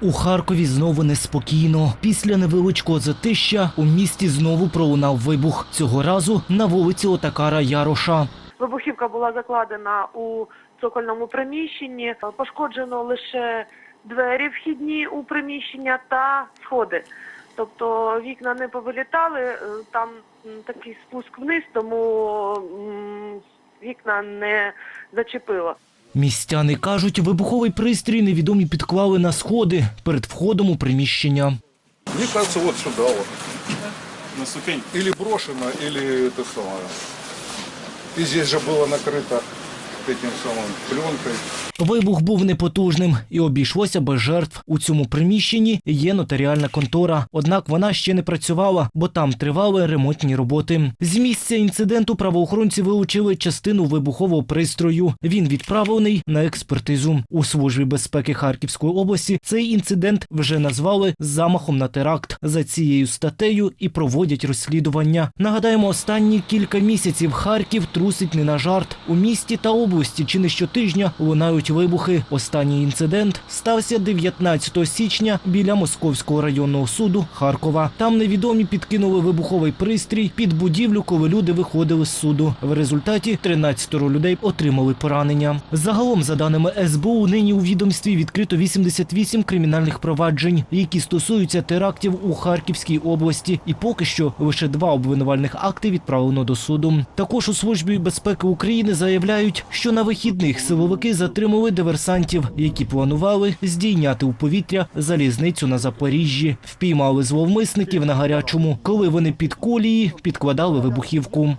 У Харкові знову неспокійно. Після невеличкого затища у місті знову пролунав вибух. Цього разу на вулиці Отакара Яроша. Вибухівка була закладена у цокольному приміщенні. Пошкоджено лише двері вхідні у приміщення та сходи. Тобто вікна не повилітали, е, там такий спуск вниз, тому вікна не зачепило. Містяни кажуть, вибуховий пристрій невідомі підклали на сходи перед входом у приміщення. Мне кажется, вот сюда вот. на ступень. Или брошено, или это самое. И здесь же было накрыто этим самым пленкой. Вибух був непотужним і обійшлося без жертв. У цьому приміщенні є нотаріальна контора. Однак вона ще не працювала, бо там тривали ремонтні роботи. З місця інциденту правоохоронці вилучили частину вибухового пристрою. Він відправлений на експертизу. У службі безпеки Харківської області цей інцидент вже назвали замахом на теракт. За цією статтею і проводять розслідування. Нагадаємо, останні кілька місяців Харків трусить не на жарт. У місті та області чи не щотижня лунають вибухи. Останній інцидент стався 19 січня біля Московського районного суду Харкова. Там невідомі підкинули вибуховий пристрій під будівлю, коли люди виходили з суду. В результаті 13 людей отримали поранення. Загалом, за даними СБУ, нині у відомстві відкрито 88 кримінальних проваджень, які стосуються терактів у Харківській області. І поки що лише два обвинувальних акти відправлено до суду. Також у службі безпеки України заявляють, що на вихідних силовики затримали диверсантів, які планували здійняти у повітря залізницю на Запоріжжі. Впіймали зловмисників на гарячому, коли вони під колії підкладали вибухівку.